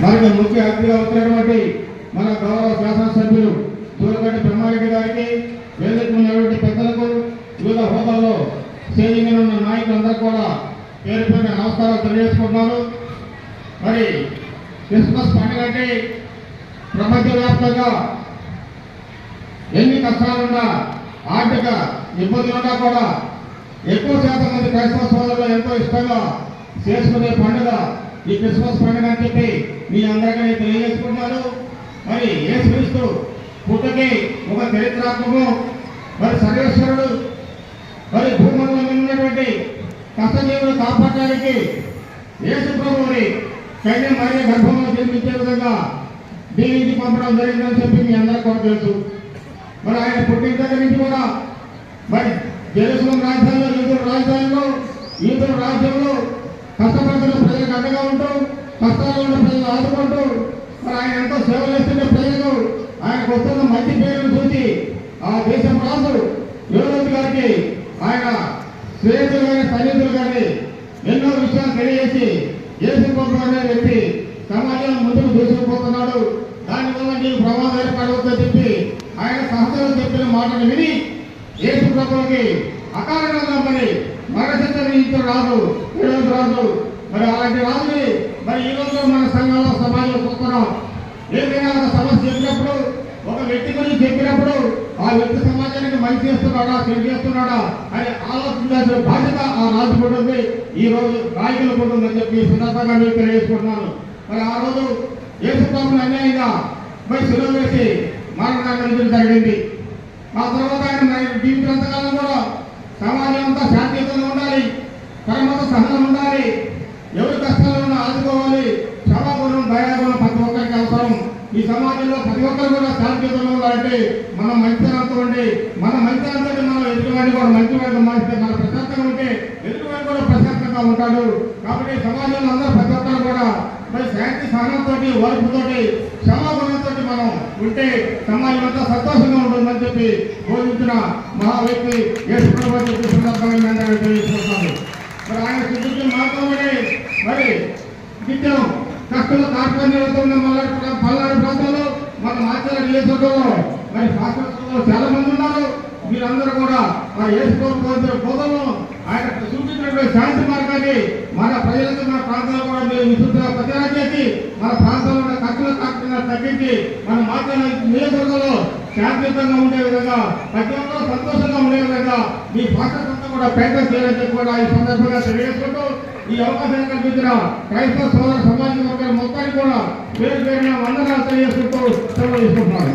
మనకు ముఖ్య అతిథిగా వచ్చినటువంటి మన గౌరవ శాసనసభ్యులు దూరగడ్డ బ్రహ్మారెడ్డి గారికి వేదిక ఉన్నటువంటి పెద్దలకు వివిధ హోదాల్లో స్టేజింగ్ మీద ఉన్న నాయకులందరూ కూడా పేరు పేరున నమస్కారాలు తెలియజేసుకుంటున్నాను మరి క్రిస్మస్ పండుగ అంటే ప్రపంచవ్యాప్తంగా ఎన్ని కష్టాలున్నా ఆర్థిక ఇబ్బందులున్నా కూడా ఎక్కువ శాతం మంది క్రైస్తవ సోదరులు ఎంతో ఇష్టంగా చేసుకునే పండుగ ఈ క్రిస్మస్ పండుగ అని చెప్పి మీ అందరికీ నేను తెలియజేసుకుంటున్నాను. మరి యేసుక్రీస్తు పుట్టకి ఒక చరిత్రాత్మకం మరి సర్వేశ్వరుడు మరి భూమండలం ఉన్నటువంటి కష్టజీవులు కాపాడడానికి యేసు ప్రభువుని కన్య మరియు గర్భంలో జన్మించే విధంగా దీనికి పంపడం జరిగిందని చెప్పి మీ అందరికీ కూడా తెలుసు. మరి ఆయన పుట్టిన దగ్గర నుంచి కూడా మరి జెరూసలం రాజధానిలో యూదుల రాజధానిలో యూదుల రాజ్యంలో కష్టపడుతున్న ప్రజలకు అండగా ఉంటాం కష్టాలు ఉన్న ప్రజలు ఆదుకుంటూ మరి ఆయన ఎంతో సేవ చేస్తున్న ప్రజలు ఆయనకు వస్తున్న మంచి పేరును చూసి ఆ దేశం రాజు యువరాజు గారికి ఆయన స్నేహితులు కానీ సన్నిధులు కానీ ఎన్నో విషయాలు తెలియజేసి యేసుబాబు అనే వ్యక్తి సమాజం ముందుకు దూసుకుపోతున్నాడు. దానివల్ల నీకు ప్రమాదం ఏర్పడవద్దని చెప్పి ఆయన సహచరులు చెప్పిన మాటను విని యేసు ప్రభువుకి అకారణంగా మరి మరణించిన రాదు ఈరోజు రాదు మరి అలాంటి రాజుని మరి ఈ రోజు మన సంఘంలో సమాజంలో చూస్తున్నాం. ఏదైనా ఒక సమస్య చెప్పినప్పుడు ఒక వ్యక్తి గురించి చెప్పినప్పుడు ఆ వ్యక్తి సమాజానికి మంచి చేస్తున్నాడా చెడు చేస్తున్నాడా అని ఆలోచించాల్సిన బాధ్యత ఆ రాజు ఉంటుంది ఈ రోజు నాయకులకు ఉంటుందని చెప్పి సందర్భంగా నేను తెలియజేసుకుంటున్నాను. మరి ఆ రోజు యేసుప్రభుని అన్యాయంగా మరి సెలవు వేసి మరణాన్ని జరిగింది. ఆ తర్వాత ఆయన మరి జీవితంతకాలం కూడా సమాజం అంతా శాంతియుతంగా ఉండాలి పరమత సహనం ఉండాలి ఆదుకోవాలి. క్షమాగుణం దయాగుణం ప్రతి ఒక్కరికి అవసరం. ఈ సమాజంలో ప్రతి ఒక్కరు కూడా శాంతియుతంగా ఉండాలంటే మనం మంచితనంతో ఉండి మన మంచితనంతో మనం ఎదుటివాడిని కూడా మంచివాడిగా మారిస్తే మన ప్రశాంతంగా ఉంటే ఎదుటివాడు కూడా ప్రశాంతంగా ఉంటాడు. కాబట్టి సమాజంలో అందరూ ప్రతి ఒక్కరు కూడా మరి శాంతి సహనంతో ఓర్పుతోటి క్షమాగుణంతో మనం ఉంటే సమాజం అంతా సంతోషంగా ఉంటుందని చెప్పి బోధించిన మహావ్యక్తి యేసు సందర్భంగా మీ అందరికీ తెలియజేస్తున్నాను మరి ఆయన శుద్ధికి మాత్రమే మరి నిత్యం కష్టంలో కార్పణ్యాలతో ఉన్న పల్నాడు ప్రాంతంలో మన మాచార నియోజకవర్గంలో మరి శాస్త్రజ్ఞులు చాలా మంది ఉన్నారు. మీరందరూ కూడా మన వేసుకోకపోతే బోధనలో ఆయన చూపించినటువంటి శాంతి మార్గాన్ని మన ప్రజలకు మన ప్రాంతాల్లో కూడా మీరు విశుద్ధిగా ప్రచారం చేసి మన ప్రాంతంలో ఉన్న ఖర్చుల కాకుండా తగ్గించి మన మాట్లాడే నియోజకవర్గంలో శాంతియుతంగా ఉండే విధంగా ప్రతి ఒక్కరూ సంతోషంగా ఉండే విధంగా మీ భాషంతా కూడా ప్రయత్నం చేయాలని కూడా ఈ సందర్భంగా తెలియజేసుకుంటూ ఈ అవకాశాన్ని కల్పించిన క్రైస్తవ సోదర సమాజం వర్గాల పేరు పేరున వందనాలు తెలియజేసుకుంటూ సెలవు తీసుకుంటున్నాను.